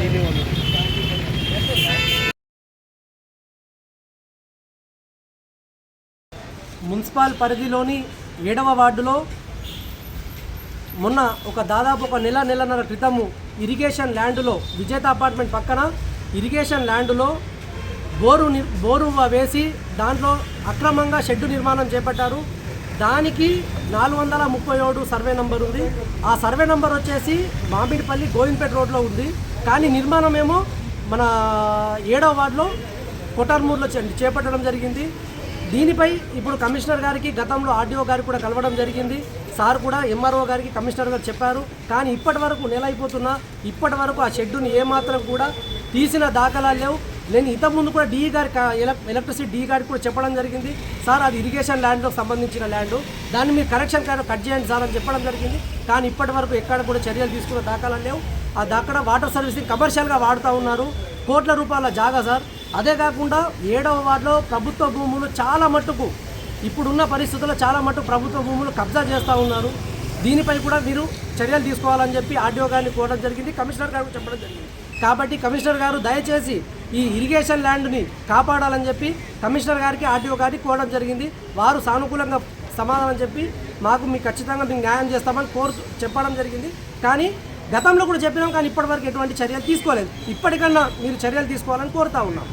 Municipal municipal పరిధిలోని ఏడవ వార్డులో మొన్న ఒక దాదాపు ఒక నెల నెలన్నర క్రితము ఇరిగేషన్ ల్యాండ్లో విజేత అపార్ట్మెంట్ పక్కన ఇరిగేషన్ ల్యాండ్లో బోరు బోరు వేసి దాంట్లో అక్రమంగా షెడ్డు నిర్మాణం చేపట్టారు. దానికి నాలుగు వందల ముప్పై ఏడు సర్వే నంబర్ ఉంది. ఆ సర్వే నంబర్ వచ్చేసి మామిడిపల్లి గోవిందపేట రోడ్లో ఉంది. కానీ నిర్మాణం ఏమో మన ఏడవ వార్డులో కొటార్మూర్లో చే- చేపట్టడం జరిగింది. దీనిపై ఇప్పుడు కమిషనర్ గారికి గతంలో ఆర్డీఓ గారికి కూడా కలవడం జరిగింది. సార్ కూడా ఎంఆర్ఓ గారికి కమిషనర్ గారు చెప్పారు. కానీ ఇప్పటి వరకు నెల అయిపోతున్నా ఇప్పటి వరకు ఆ షెడ్యూని ఏమాత్రం కూడా తీసిన దాఖలాలు లేవు. నేను ఇంతకుముందు కూడా డిఈ గారి ఎలక్- ఎలక్ట్రిసిటీ డిఈ గారికి కూడా చెప్పడం జరిగింది. సార్ అది ఇరిగేషన్ ల్యాండ్కి సంబంధించిన ల్యాండ్ దాన్ని మీరు కరెక్షన్ కార్డు కట్ చేయండి సార్ అని చెప్పడం జరిగింది. కానీ ఇప్పటి వరకు ఎక్కడ కూడా చర్యలు తీసుకున్న దాఖలాలు లేవు. ఆ అక్కడ వాటర్ సర్వీసింగ్ కమర్షియల్గా వాడుతూ ఉన్నారు. కోట్ల రూపాయల జాగా సార్. అదే కాకుండా ఏడవ వార్డులో ప్రభుత్వ భూములు చాలా మట్టుకు ఇప్పుడున్న పరిస్థితుల్లో చాలా మట్టుకు ప్రభుత్వ భూములు కబ్జా చేస్తూ ఉన్నారు. దీనిపై కూడా మీరు చర్యలు తీసుకోవాలని చెప్పి ఆర్డీఓ గారిని కోరడం జరిగింది. కమిషనర్ గారు చెప్పడం జరిగింది. కాబట్టి కమిషనర్ గారు దయచేసి ఈ ఇరిగేషన్ ల్యాండ్ని కాపాడాలని చెప్పి కమిషనర్ గారికి ఆర్టీఓ గారికి కోరడం జరిగింది. వారు సానుకూలంగా సమాధానం చెప్పి మాకు మీకు ఖచ్చితంగా మీకు న్యాయం చేస్తామని కోరుతూ చెప్పడం జరిగింది. కానీ గతంలో కూడా చెప్పినాం కానీ ఇప్పటివరకు ఎటువంటి చర్యలు తీసుకోలేదు. ఇప్పటికన్నా మీరు చర్యలు తీసుకోవాలని కోరుతా ఉన్నాం.